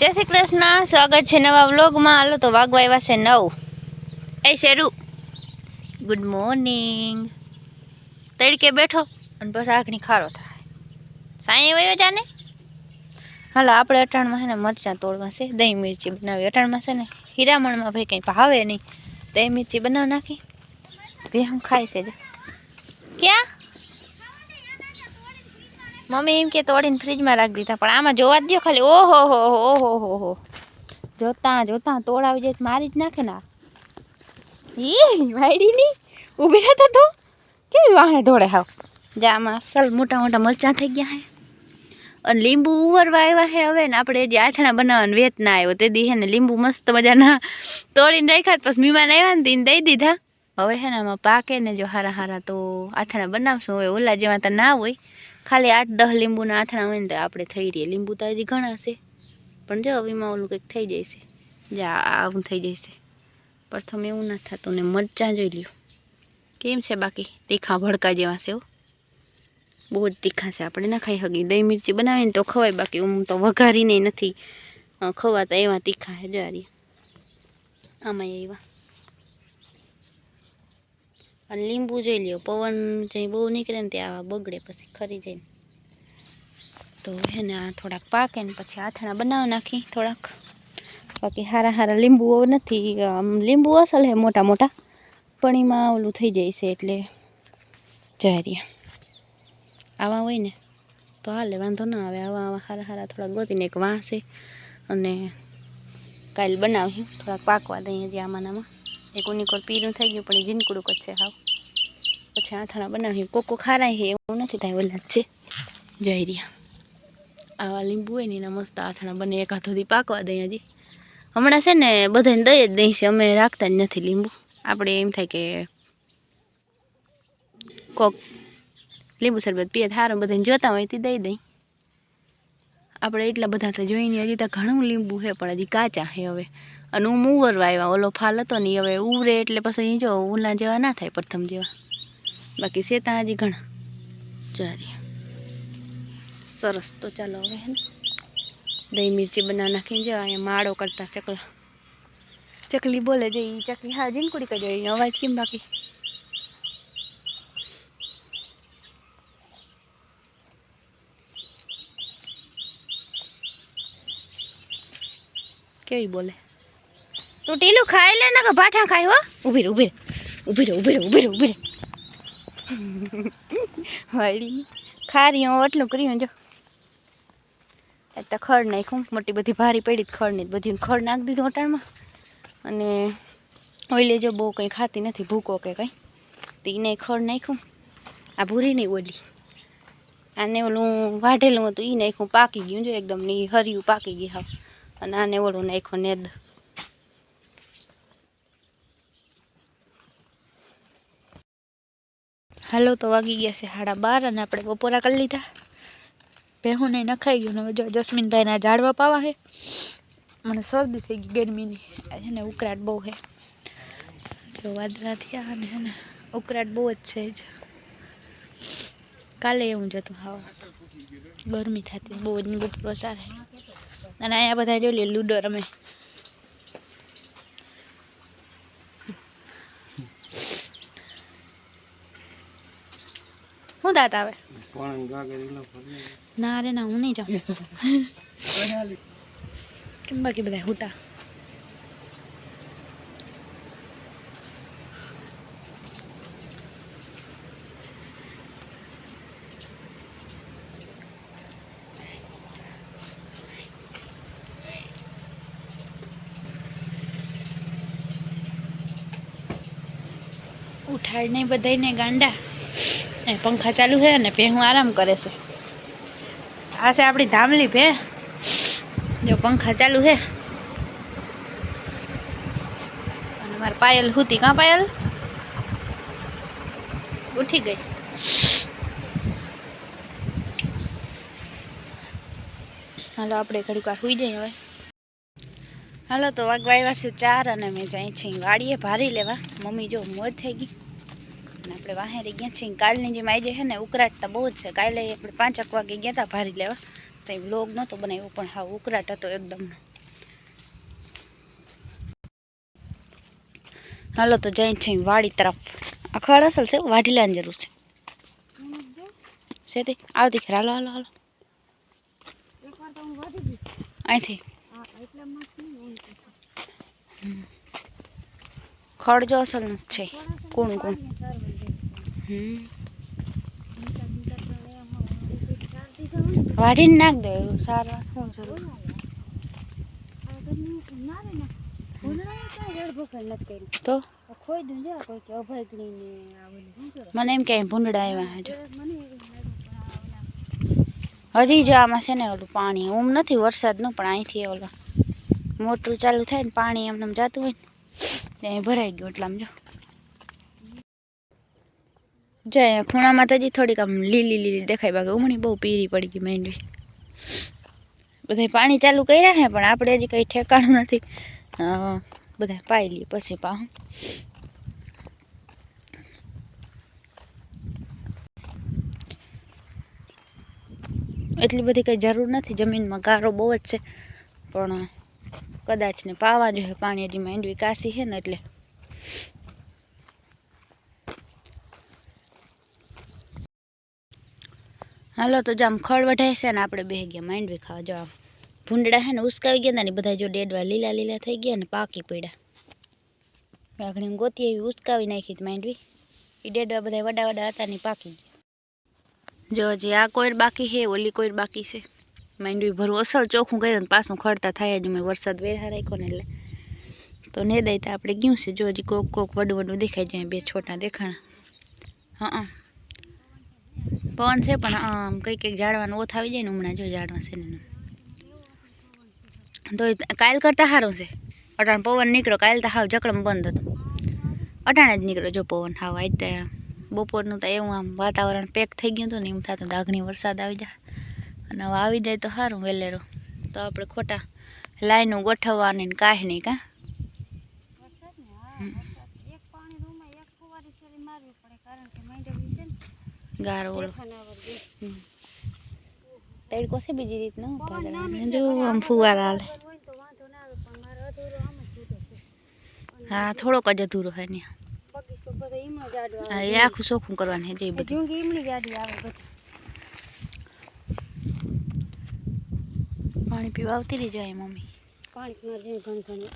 જય શ્રી કૃષ્ણ, સ્વાગત છે નવા વ્લોગમાં. હાલો તો વાગવા છે નવ. એ શેરુ. ગુડ મોર્નિંગ તડકે બેઠો અને બસ આંખની ખારો થાય. સાંઈ વયો જાને હાલો, આપણે અટાણમાં છે ને મરચાં તોડવા છે. દહીં મિરચી બનાવી. અટાણમાં છે ને હીરામણમાં ભાઈ કંઈ ભાવે નહીં. દહીં મિરચી બનાવી નાખી. બે હું ખાય છે. ક્યાં? મમ્મી એમ કે તોડીને ફ્રીજમાં રાખી દીધા, પણ આમાં જોવા જ દો ખાલી. ઓહો, હો હો, ઓહો, હો હો. જોતા જોતા તોડાવી જાય મારી જ નાખે ના. ઈ, વાયડી ની? ઊભી રહેતા તો? કેવી વાહે દોડે હાવ? જા, આમાં અસલ મોટા મોટા મરચાં થઈ ગયા હે. અને લીંબુ ઉવરવા આવ્યા હે હવે ને આપણે જે આછણા બનાવવાનું વેત ના આવ્યો તે દી હે ને લીંબુ મસ્ત મજાના તોડીને રાખ્યા પછી મહેમાન આવ્યા ને તેને દઈ દીધા. હવે હે ને આમાં પાકે ને જો હારા હારા તો આઠણા બનાવશું. હવે ઓલા જેવા તો ના હોય. ખાલી આઠ દસ લીંબુના આથણા હોય ને તો આપણે થઈ રહીએ. લીંબુ તો હજી ઘણા છે. પણ જો હવેમાં ઓલું કંઈક થઈ જશે. જા, આવું થઈ જશે. પ્રથમ એવું ના થતું ને મરચાં જોઈ લ્યો. કેમ છે બાકી? તીખા ભડકા જેવા છે બહુ જ તીખા છે. આપણે ના ખાઈ શકીએ. દહીં મિરચી બનાવીને તો ખવાય. બાકી હું તો વઘારીને નથી. ખવાતા એવા તીખા છે. જારી આમાં એવા. અને લીંબુ જોઈ લ્યો, પવન જઈ બહુ નીકળે ને ત્યાં બગડે પછી ખરી જઈને. તો હે ને આ થોડાક પાકે ને પછી આથણા બનાવી નાખી થોડાક. બાકી હારા હારા લીંબુ નથી લીંબુ અસલ હે મોટા મોટા, પણ એમાં ઓલું થઈ જાય છે એટલે રહ્યા. આવા હોય ને તો હાલે, વાંધો ના આવે. આવા આવા હારા હારા થોડાક ગોતીને એક વાંસે અને કાલ બનાવ્યું થોડાક પાકવા દઈએ જે આમાં આમાં એક ઉનીકોર પીરું થઈ ગયું, પણ એ જીનકુડુક જ છે હાવ. પછી આથાણા બનાવ્યું કોકો ખારાય છે એવું નથી થાય ઓલા છે. જઈ રહ્યા આવા લીંબુ હોય ને, એના મસ્ત આથાણા બને, એક હાથોથી પાકવા દઈએ હજી. હમણાં છે ને, બધાને દઈ જ દઈ અમે રાખતા જ નથી લીંબુ. આપણે એમ થાય કે કોક લીંબુ શરબત પીએ સારું બધાને જોતા હોય તે દઈ દઈ. આપણે એટલા બધા તો જોઈને હજી તો ઘણું લીંબુ છે, પણ હજી કાચા છે હવે. અને હું ઉવરવા આવ્યા ઓલો ફાલ હતો ને ઈ હવે ઉવરે એટલે પછી ઈ જો ઉલા જેવા ના થાય, પ્રથમ જેવા. બાકી શેતા હજી ઘણા. જારી સરસ તો ચાલો હવે હે ને. દહીં, મિરચી, બનાવી નાખીને જો અહીંયા માળો કરતા ચકલા. ચકલી બોલે છે ઈ ચકલી. હા જીનકુડી કહી જાય, અવાજ કેમ બાકી? કેવી બોલે? તું ટીલું ખાઈ લે ને કે ભાઠા ખાય હો? ઊભી રે ઊભી રે ઊભી રે ઊભી રે ઊભી રે ઊભી રે વાળી ખારી હું એટલું કર્યું જો. તો ખડ નાખ્યું. મોટી બધી ભારી પડી ખડ ને બધી ખડ નાખી દીધું અટાણમાં અને ઓઈલે જો બહુ કંઈ ખાતી નથી, ભૂકો કે કંઈ. તો એને ખડ નાખ્યું. આ ભૂરી નહીં ઓલી. આને ઓલું વાઢેલું હતું એ નાખ્યું, પાકી ગયું. જો એકદમની હરિયું પાકી ગયું. હાવ અને આને ઓલું નાખ્યું નેદ. હાલો તો વાગી ગયા છે સાડા બાર અને આપણે બપોરા કરી લીધા. ભેહું નહીં નખાઈ ગયું હવે જો જસ્મીનભાઈના ઝાડવા પાવા છે મને શરદી થઈ ગઈ ગરમીની. છે ને ઉકળાટ બહુ છે જો વાદળા થયા અને હે ને ઉકળાટ બહુ જ છે જ. કાલે એવું જ હતું હા ગરમી થતી, બહુ જ બપોરો સારા અને અહીંયા બધા જોઈ લૂડો રમે. શું દાંત આવે? ના રે ના હું નહીં જાઉં. કેમ બાકી બધા હુતા? ઉઠાડને બધાને ગાંડા. એ પંખા ચાલુ છે ને ભેહું આરામ કરે છે. આ છે આપણી ધામલી ભે. જો પંખા ચાલુ છે. અને મારે પાયલ હુતી કાં પાયલ? ઉઠી ગઈ. હાલો, આપણે ઘડીક વાર સુઈ જઈએ હવે. હાલો, તો વાગવા આવ્યા છે ચાર અને મેં જાય છે વાડીએ ભારી લેવા. મમ્મી જો મોજ થઈ ગઈ. અને આપણે વાહેરી ગયા છીએ કાલની જેમ આજે છે ને ઉકળાટ તો બહુ જ છે. કાલે આપણે પાંચેક વાગે ગયા હતા ભારી લેવા. તો એ વ્લોગ નહોતો બનાવ્યો પણ હા ઉકળાટ હતો એકદમ. હાલો તો જઈ છે વાડી તરફ. અખાડ અસલ છે વાઢી લેવાની જરૂર છે. સેતી આવતી ખેર હાલો હાલો હાલો. અહીંથી. ખડ જો અસલ છે. કોણ કોણ? વાઢીને નાખ દે, એવું સારું, શું તો? મને એમ કે ભૂંડડા આવ્યા હજુ. જો આમાં છે ને ઓલું પાણી ઓમ નથી વરસાદનું, પણ અહીંથી ઓલું મોટરું ચાલુ થાય ને પાણી એમને જતું હોય ને તે અહીં ભરાઈ ગયું એટલામાં જો. જો અહીંયા ખૂણામાં તો હજી થોડીક આમ લીલી લીલી દેખાય, બાકી ઉમણી બહુ પીરી પડી ગઈ માંડવી બધા પાણી ચાલુ કર્યા છે પણ આપણે હજી કંઈ ઠેકાણું નથી. બધા પાઈ લઈએ પછી પાહું. એટલી બધી કંઈ જરૂર નથી, જમીનમાં ગારો બહુ જ છે, પણ કદાચ ને પાવા જોઈએ, પાણી હજી માંડવી કાશી છે ને એટલે. હાલો, તો જામ ખડ વઢાય છે ને આપણે બે ગયા માંડવી ખાવા. જો આમ ભૂંડડા છે ને ઉસકાવી ગયા હતા ને બધા જો ડેડવા લીલા લીલા થઈ ગયા ને પાકી પડ્યા. આગળ ગોતી એવી ઉસકાવી નાખી હતી માંડવી. એ ડેડવા બધા વડા વડા હતા ને ઈ પાકી ગયા. જો હજી આ કોઈર બાકી છે, ઓલી કોઈર બાકી છે. માંડવી ભરવું અસલ ચોખ્ખું કર્યું ને પાછું ખડતા થાય જ મેં વરસાદ વેરા રાખ્યો ને એટલે. તો ને દઈ તો આપણે ગયું છે. જો હજી કોક કોક વડું વડું દેખાય જાય, બે છોટા દેખાણા. હા પવન છે પણ આમ કંઈક કંઈક ઝાડવાનું ઓથ આવી જાય ને હમણાં જો ઝાડવા છે ને. તો કાયલ કરતાં સારું છે. અટાણ પવન નીકળ્યો, કાલ તો હાવ જકડમ બંધ હતો. અટાણે જ નીકળ્યો જો પવન હાવ. આજ બપોરનું તો એવું આમ વાતાવરણ પેક થઈ ગયું હતું ને, એમ થતું દાઘણી વરસાદ આવી જાય. અને હવે આવી જાય તો સારું વેલેરો. તો આપણે ખોટા લાઈનો ગોઠવવાની ને કાંઈ નહીં કાં? ગારો ઓલો. તડકો છે બીજી રીતનો? જો આમ ફુવારા હાલે. હા થોડોક જ અધૂરો હોય ને. આખું ચોખ્ખું કરવાનું હે જો આવે બધું. પાણી પીવા આવતી રહી જાય મમ્મી. પાણી પીવા જઈને ઘણું ઘણી.